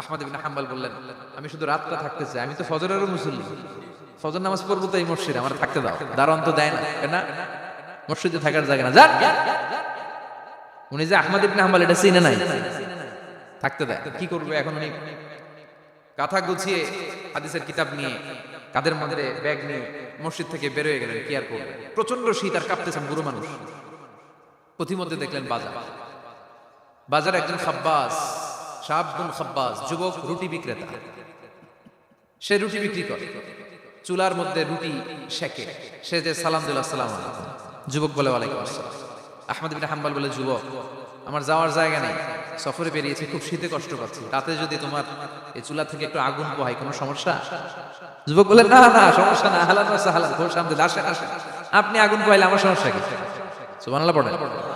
আহমদ ইবিন হাম্বাল বললেন, আমি শুধু রাতটা থাকতে চাই, আমি তো ফজরেরও মুসল্লি। ফজর নামাজ পড়ব তো এই মসজিদে, আমার থাকতে দাও। দারোয়ান তো দেয় না, কেন মসজিদে থাকার জায়গা না। যান উনি যে আহমদ ইবনে হাম্বাল, এটা চিনে নাই। থাকতে দেয়। কি করবে এখন উনি? কাঁথা গুছিয়ে হাদিসের কিতাব নিয়ে, কাদের মধ্যে ব্যাগ নিয়ে মসজিদ থেকে বের হয়ে গেলেন, কি আর করবে? প্রচণ্ড শীত আর কাঁপতেছেন বুড়ো মানুষ। পথিমধ্যে দেখলেন বাজার। বাজার একজন খাব্বাস শাহাবুল খাব্বাস যুবক, রুটি বিক্রেতা। সে রুটি বিক্রি করে। চুলার মধ্যে রুটি শেখে সে যে সালাম দিল যুবক বলে, ওয়ালাইকুম আসসালাম। আহমদ বিন হাম্বাল বলে, যুবক, আমার যাওয়ার জায়গা নেই। সফরে বেরিয়েছি, খুব শীতে কষ্ট পাচ্ছি। তাতে যদি তোমার এই চুলা থেকে একটু আগুন পোহাই কোনো সমস্যা? যুবক বলে, না না, সমস্যা না। হালান হালান ঘোষ আপনি আগুন পোহাইলে আমার সমস্যা কি? সুবহানাল্লাহ, পড়েন।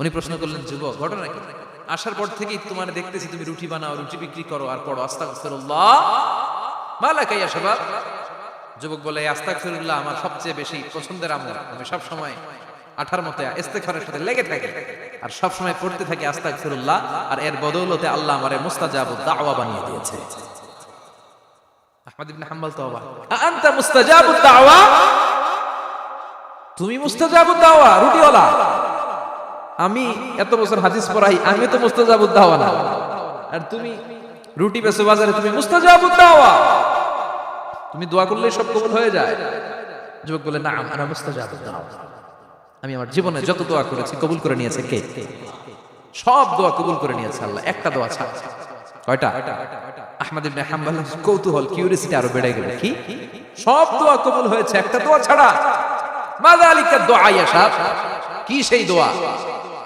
উনি প্রশ্ন করলেন, যুবক, ঘটনা কি? আসার পর থেকেই তোমার দেখতেছি তুমি রুটি বানাও, রুটি বিক্রি করো আর পড়ো। আস্তাগফিরুল্লাহ। মালাকা ইয়া শাবাব যুবক বলে, আস্তাগফিরুল্লাহ আমার সবচেয়ে বেশি পছন্দের আমল। আমি সব সময় আঠার মতে ইস্তেগফারের সাথে লেগে থাকি আর সব সময় পড়তে থাকি আস্তাগফিরুল্লাহ আর এর বদৌলতে আল্লাহ আমারে মুস্তাজাবুদ দাওয়া বানিয়ে দিয়েছে। আহমদ ইবনে হাম্বল তো অবাক আনতা মুস্তাজাবুদ দাওয়া? তুমি মুস্তাজাবুদ দাওয়া, রুটিওয়ালা। আমি এত বছর হাদিস পড়াই, আমি তো মুস্তাজাবুদ দাওয়া না। আর তুমি রুটি বেচো বাজারে, তুমি মুস্তাজাবুদ দাওয়া তুমি দোয়া করলেই সব কবুল হয়ে যায়। যুবক বলে, না, আমরা মুস্তাজাবুদ দাওয়া আমি আমার জীবনে যত দোয়া করেছি, কবুল করে নিয়েছে কে? সব দোয়া কবুল করে নিয়েছে আল্লাহ, একটা দোয়া ছাড়া। কয়টা? আহমদ ইবনে হাম্বল, কৌতূহল কিউরিয়াসিটি আরও বেড়ে গেল। কি? সব দোয়া কবুল হয়েছে, একটা দোয়া ছাড়া। মাযা আলিকা দোয়া ইয়া সাহেব, কি সেই দোয়া?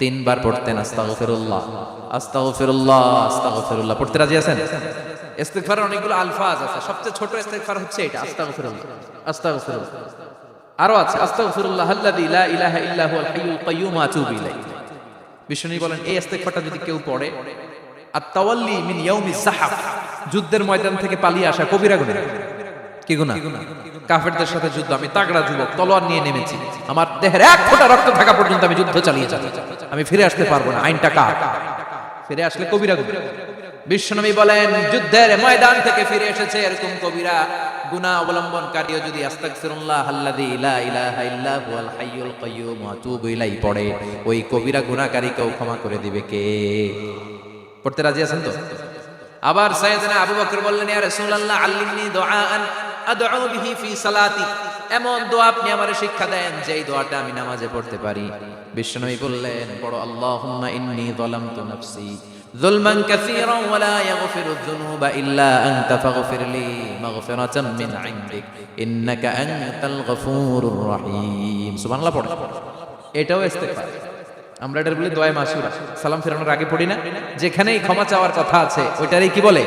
তিনবার পড়তেন আস্তাগফিরুল্লাহ। আস্তাগফিরুল্লাহ আস্তাগফিরুল্লাহ। পড়তে রাজি আছেন? ইস্তেগফারের অনেকগুলো আলফাজ আছে। সবচেয়ে ছোট ইস্তেগফার হচ্ছে এটা, আস্তাগফিরুল্লাহ। আস্তাগফিরুল্লাহ। আরও আছে, আস্তাগফিরুল্লাহ আল্লাযী লা ইলাহা ইল্লা হুয়াল হাইয়ুল কাইয়্যুম আতুবু ইলাইহি। বিষ্ণু বলেন, এই ইস্তেগফারটা যদি কেউ পড়ে আর তাওয়াল্লি মিন ইয়াউমিজ জাহাফ। যুদ্ধের ময়দান থেকে পালিয়ে আসা কবিরা গুনাহ কি গুনাহ কাফেরদের সাথে যুদ্ধ, আমি তাগড়া যুবক, তলোয়ার নিয়ে নেমেছি। আমার দেহের এক ফোঁটা রক্ত থাকা পর্যন্ত আমি যুদ্ধ চালিয়ে যাব আমি ফিরে আসতে পারব না, আইনটা কার? ফিরে আসলে কবিরা বিশ্বনবী বলেন, যুদ্ধের ময়দান থেকে ফিরে এসেছে এরকম কবিরা। গুনাহ অবলম্বনকারীও যদি আস্তাগফিরুল্লাহ আল্লাযী লা ইলাহা ইল্লা হুয়াল হাইয়ুল কাইয়্যুম ওয়া আতুবু ইলাইহি, পড়ে, ওই কবিরা গুনাহকারীকেও ক্ষমা করে দিবে কে? পড়তে রাজি আছেন তো? আবার সাইয়েদনা আবু বকর বললেন, ইয়া রাসূলুল্লাহ, আল্লিমনি দুআআন। এমন দোয়া আপনি আমার শিক্ষা দেন, যেই দোয়াটা আমি নামাজে পড়তে পারি। বিষ্ণুই বললেন বড় আল্লাহুম্মা ইন্নী যালামতু নাফসি যুলমান কাসীরান ওয়া পড়ো। এটাও ইস্তেগফার। আমরা এটা বলি দোয়া মাসুরা। সালাম ফেরানোর আগে পড়ি না? যেখানেই ক্ষমা চাওয়ার কথা আছে, ওইটারই কি বলে?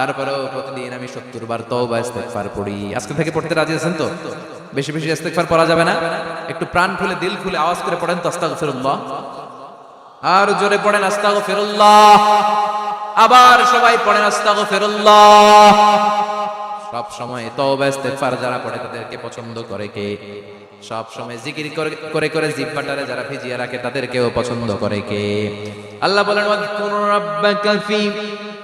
তারপরেও প্রতিদিন আমি 70 বার তওবা পড়ি। আজকে থেকে পড়তে রাজি আছেন তো? বেশি বেশি ইস্তেগফার পড়া যাবে না? একটু প্রাণ খুলে, দিল খুলে আওয়াজ করে পড়েন তো, আস্তাগফিরুল্লাহ। আর জোরে পড়েন আস্তাগফিরুল্লাহ। আবার সবাই পড়েন আস্তাগফিরুল্লাহ। সব সময় তওবা, ইস্তেগফার যারা পড়ে তাদেরকে পছন্দ করে কে? সব সময় জিকির করে করে জিব্বাটারে যারা ভিজিয়ে রাখে তাদেরকেও পছন্দ করে কে? আল্লাহ বলেন, ওয়াজকুর রাব্বাকা ফি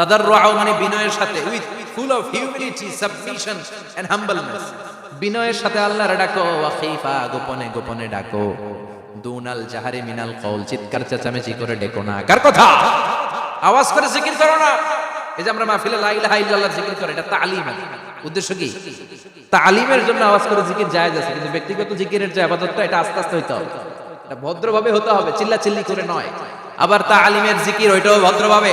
তাদাররুআ মানে বিনয়ের সাথে with full of humility submission and humbleness বিনয়ের সাথে আল্লাহর ডাকো গোপনে গোপনে ডাকো। দুনাল জাহারে মিনাল চিৎকার চেঁচামেচি করে ডেকো না। কার কথা? আওয়াজ করে জিকির করো না। এই যে আমরা মাহফিলে লা ইলাহা ইল্লাল্লাহ জিকির করে, এটা তালিম। উদ্দেশ্য কি? তালিমের জন্য আওয়াজ করে জিকির জায়েজ আছে, কিন্তু ব্যক্তিগত জিকিরের যে আবাদতটা এটা আস্তে আস্তে হইতে হবে। এটা ভদ্রভাবে হতে হবে চিল্লা চিল্লি করে নয়। আবার তা আলিমের জিকির, ওইটাও ভদ্রভাবে।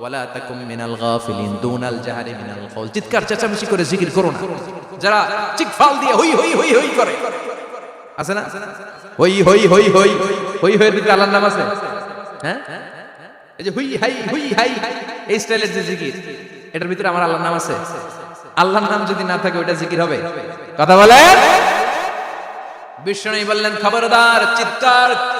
ওয়ালা চিৎকার, চেঁচামেচি করে জিকির যারা করে। আছে না? হই আল্লাহর নাম আছে? হ্যাঁ? যে হুই, হাই হুই, হাই জিকির, এটার ভিতরে আমার আছে? নাম যদি না থাকে, ওইটা জিকির হবে? কথা বলেন? বিষ্ণু বললেন, খবরদার, চিৎকার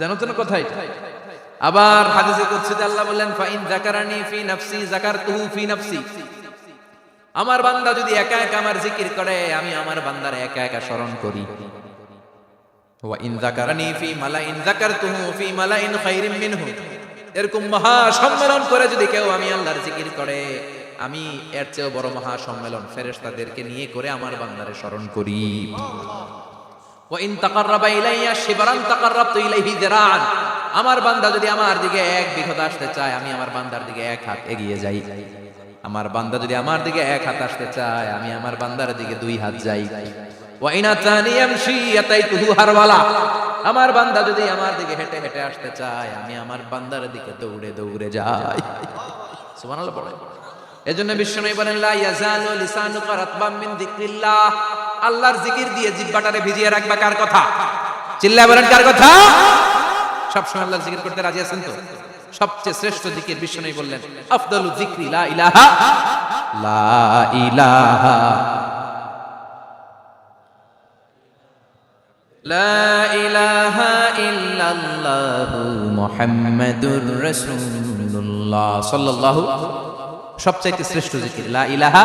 জানো তো না কথা আবার হাদিসে কুদসিতে আল্লাহ বললেন, ফাইন যাকারানি ফি নাফসি, যাকারতুহু ফি নাফসি। আমার বান্দা যদি একা একা আমার জিকির করে, আমি আমার বান্দার একা একা স্মরণ করি। ওয়া ইন যাকারানি ফি মালাইন, যাকারতুহু ফি মালাইন খাইরিম মিনহু। এরকম মহা সম্মেলন করে যদি কেউ আমি আল্লাহর জিকির করে, আমি এর চেয়েও বড় মহা সম্মেলন ফেরেশতাদেরকে নিয়ে করে আমার বান্দারে স্মরণ করি। ওয়াইন তাকাররাবা ইলাইয়া শিবরান তাকাররাবতু ইলাইহি যিরাআন। আমার বান্দা যদি আমার দিকে এক বিঘত আসতে চায়, আমি আমার বান্দার দিকে এক হাত এগিয়ে যাই। আমার বান্দা যদি আমার দিকে এক হাত আসতে চায়, আমি আমার বান্দার দিকে দুই হাত যাই। ওয়াইন আতানি ইয়ামশি আতাইতুহু হারওয়ালা। আমার বান্দা যদি আমার দিকে হেঁটে হেঁটে আসতে চায়, আমি আমার বান্দার দিকে দৌড়ে দৌড়ে যাই। সুবহানাল্লাহ পড়ে এজন্য বিষ্ণু বলেন, লা ইয়াজালু লিসানুকা রাতবাম মিন যিকরিল্লাহ। আল্লাহর জিকির দিয়ে জিহ্বাটারে ভিজিয়ে রাখবা কার কথা? চিল্লায় বলেন কার কথা? সব সময় আল্লাহর জিকির করতে রাজি আছেন তো? সবচেয়ে শ্রেষ্ঠ জিকির বিষ্ণু বললেন, আফদালু যিকরি লা ইলাহা লা ইলাহা লা ইলাহা ইল্লাল্লাহু মুহাম্মাদুর রাসূলুল্লাহ। সাল্লাল্লাহু সবচাইতে শ্রেষ্ঠ জিকির, লা ইলাহা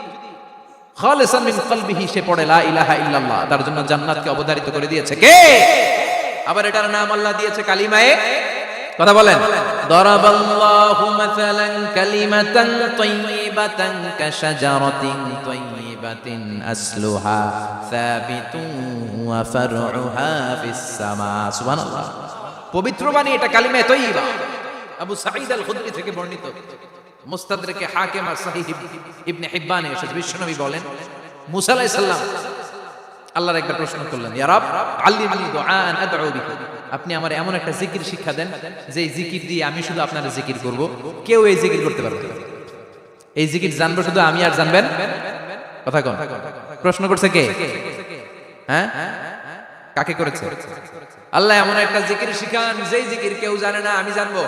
খালিসান মিন কলবিহি সে পড়ে লা ইলাহা ইল্লাল্লাহ তার জন্য জান্নাতকে অবধারিত করে দিয়েছে। কে? আবার এটার নাম আল্লাহ দিয়েছে কালিমায়ে। কথা বলেন। দরাবাল্লাহু মাসালান কালিমাতান তাইয়িবাতান কাশাজারাতিন তাইয়িবাতিন আসলুহা সাবিতুন ওয়া ফারউহা ফিস সামা। সুবহানাল্লাহ। পবিত্র বাণী এটা কালিমায়ে তাইয়িবা আবু সাঈদ আল খুদরি থেকে বর্ণিত। মুস্তাদরিকে হাকিম আর সহিহ ইবনে হিব্বানে এসেছে। বিশ্বনবী বলেন, মুসা আলাইহিস আল্লাহর একবার প্রশ্ন করলেন, ইয়া রব, আল্লিমনি দুআন আদউ বিহি। আপনি আমার এমন একটা জিকির শিক্ষা দেন যে জিকির দিয়ে আমি শুধু আপনার জিকির করব। কেউ এই জিকির করতে পারবে না। এই জিকির জানব শুধু আমি আর জানবেন? কথা কোন। প্রশ্ন করছে কে? হ্যাঁ? কাকে করেছে? আল্লাহ এমন একটা জিকির শিখান, যেই জিকির কেউ জানে না, আমি জানব।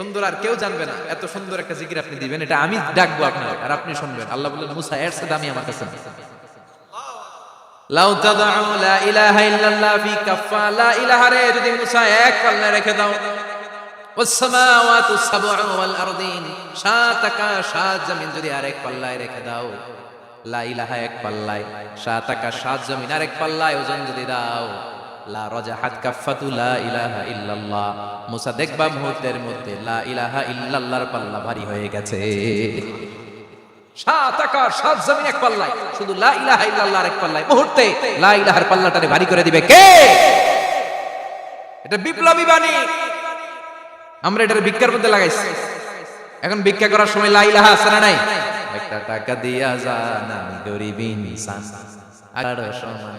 সুন্দর আর কেউ জানবে না। এত সুন্দর একটা জিকির আপনি দিবেন, এটা আমি ডাকবো আপনার আর আপনি শুনবেন। আল্লাহ বললেন, মুসা, এর চেয়ে দামি আমার কাছে লাউ তাদউ, লা ইলাহা ইল্লাল্লাহ ফি কাফা লা ইলাহা রে, যদি মুসা এক পাল্লায় রেখে দাও। ওয়াসসামাওয়াতু সাবউ ওয়াল আরদিন সাত আকাশ সাত জমিন, যদি আরেক পাল্লায় রেখে দাও। লা ইলাহা এক পাল্লায় সাত আকাশ সাত জমিন, আরেক পাল্লায় ওজন যদি দাও। লা রাজাহাত কাফাতু লা ইলাহা ইল্লাল্লাহ। মুসা দেখবা মুহূর্তের মধ্যে লা ইলাহা ইল্লাল্লাহর পাল্লা ভারী হয়ে গেছে। সাত আকাশ, সাত জমিন এক পাল্লায়। শুধু লা ইলাহা ইল্লাল্লাহর এক পাল্লায়। মুহূর্তে লা ইলাহার পাল্লাটারে ভারী করে দিবে কে? এটা বিপ্লবী বাণী। আমরা এটার ভিক্ষার মধ্যে লাগাইছি। এখন ভিক্ষা করার সময় লা ইলাহা আছে না নাই? একটা টাকা দিয়া আমি গরিব ইনসান। আরও সময়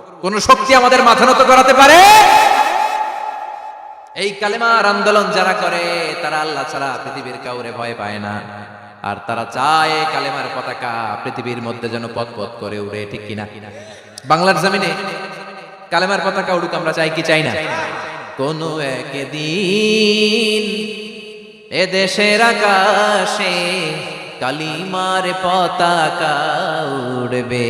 কোন শক্তি আমাদের মাথা নত করাতে পারে? এই কালেমার আন্দোলন যারা করে, তারা আল্লাহ ছাড়া পৃথিবীর কাউরে ভয় পায় না। আর তারা চায় কালেমার পতাকা পৃথিবীর মধ্যে যেন পথ পথ করে উড়ে, ঠিক কিনা? বাংলার জমিনে কালেমার পতাকা উড়ুক আমরা চাই কি চাই না? কোন একদিন এ দেশের আকাশে কালিমার পতাকা উড়বে।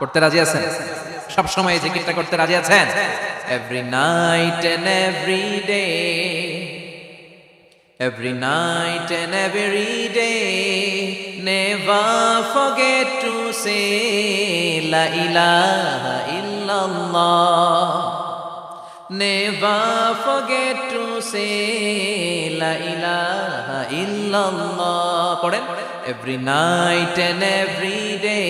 করতে রাজি আছেন? সব সময় জিকিরটা করতে রাজি আছেন? Every night and every day every night and every day never forget to say লা ইলাহা ইল্লাল্লাহ নেভার ফরগেট টু সে লা ইলাহা ইল্লাল্লাহ পড়েন? Every night and every day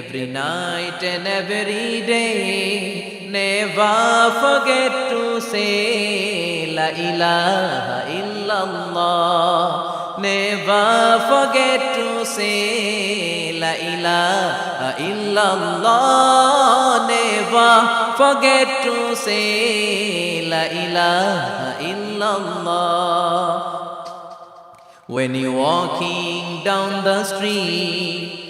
every night and every day, never forget to say La ilaha illallah. Never forget to say La ilaha illallah. Never forget to say La ilaha illallah. When you're walking down the street,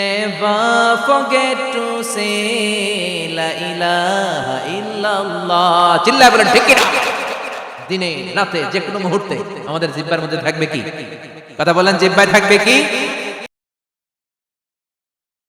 never forget to say, La ilaha illallah. চিল্লা বলেন, ঠিক কিনা? দিনে, রাতে যে কোনো মুহূর্তে আমাদের জিব্বার মধ্যে থাকবে কি? কথা বলেন, জিব্বায় থাকবে কি?